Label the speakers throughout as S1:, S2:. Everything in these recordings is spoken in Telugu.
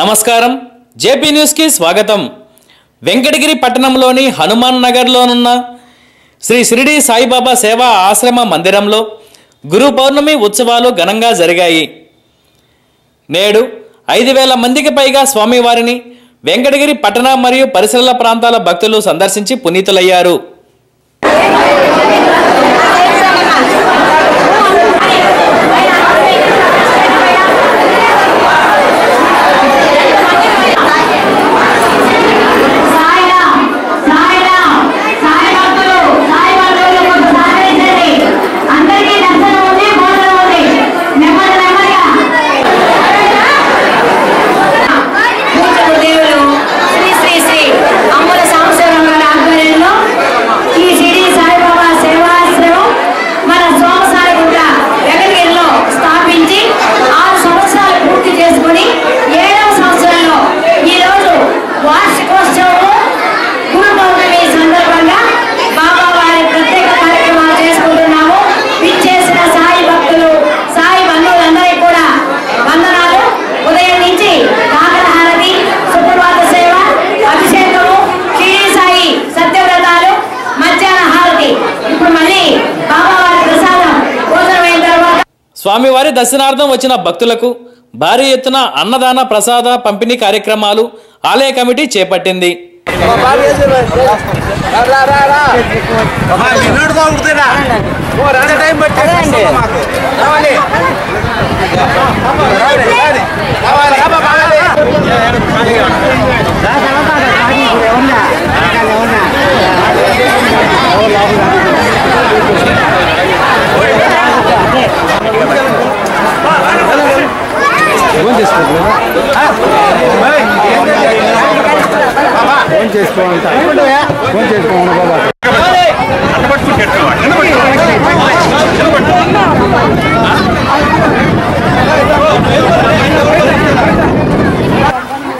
S1: నమస్కారం. జేపీ న్యూస్కి స్వాగతం. వెంకటగిరి పట్టణంలోని హనుమాన్ నగర్లోనున్న శ్రీ షిరిడి సాయిబాబా సేవా ఆశ్రమ మందిరంలో గురు పౌర్ణమి ఉత్సవాలు ఘనంగా జరిగాయి. నేడు ఐదు వేల మందికి పైగా స్వామివారిని వెంకటగిరి పట్టణ మరియు పరిసరాల ప్రాంతాల భక్తులు సందర్శించి పునీతులయ్యారు. స్వామివారి దర్శనార్థం వచ్చిన భక్తులకు భారీ ఎత్తున అన్నదాన ప్రసాద పంపిణీ కార్యక్రమాలు ఆలయ కమిటీ చేపట్టింది.
S2: రావాలి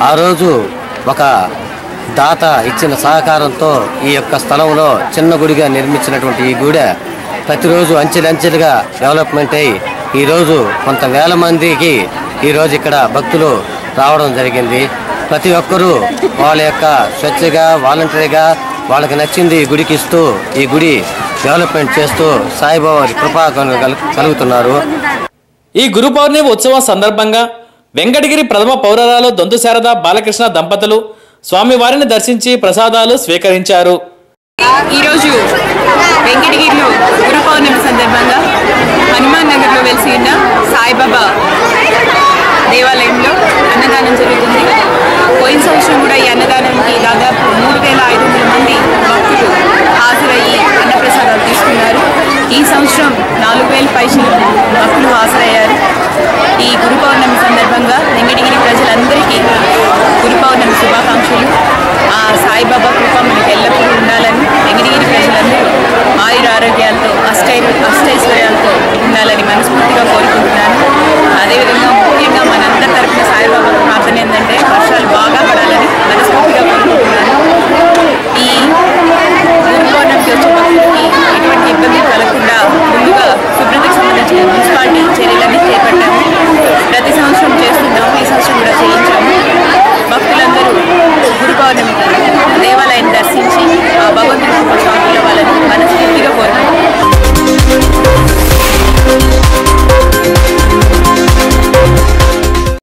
S3: ఆ రోజు ఒక దాత ఇచ్చిన సహకారంతో ఈ యొక్క స్థలంలో చిన్న గుడిగా నిర్మించినటువంటి ఈ గుడి ప్రతిరోజు అంచెలంచెలుగా డెవలప్మెంట్ అయ్యి ఈరోజు కొంత వేల మందికి ఈరోజు ఇక్కడ భక్తులు రావడం జరిగింది. ప్రతి ఒక్కరూ వాళ్ళ యొక్క స్వచ్ఛగా వాలంటరీగా వాళ్ళకి నచ్చింది ఈ గుడికి ఇస్తూ ఈ గుడి డెవలప్మెంట్ చేస్తూ సాయిబాబా కృపా కలు- కలుగుతున్నారు.
S1: ఈ గురు పౌర్ణమి ఉత్సవం సందర్భంగా వెంకటగిరి ప్రథమ పౌరరాలు దొంతు శారద బాలకృష్ణ దంపతులు స్వామివారిని దర్శించి ప్రసాదాలు స్వీకరించారు.
S4: ఈరోజు వెంకటగిరిలో గురు పౌర్ణమి సందర్భంగా హనుమాన్ నగర్లో వెలిసి ఉన్న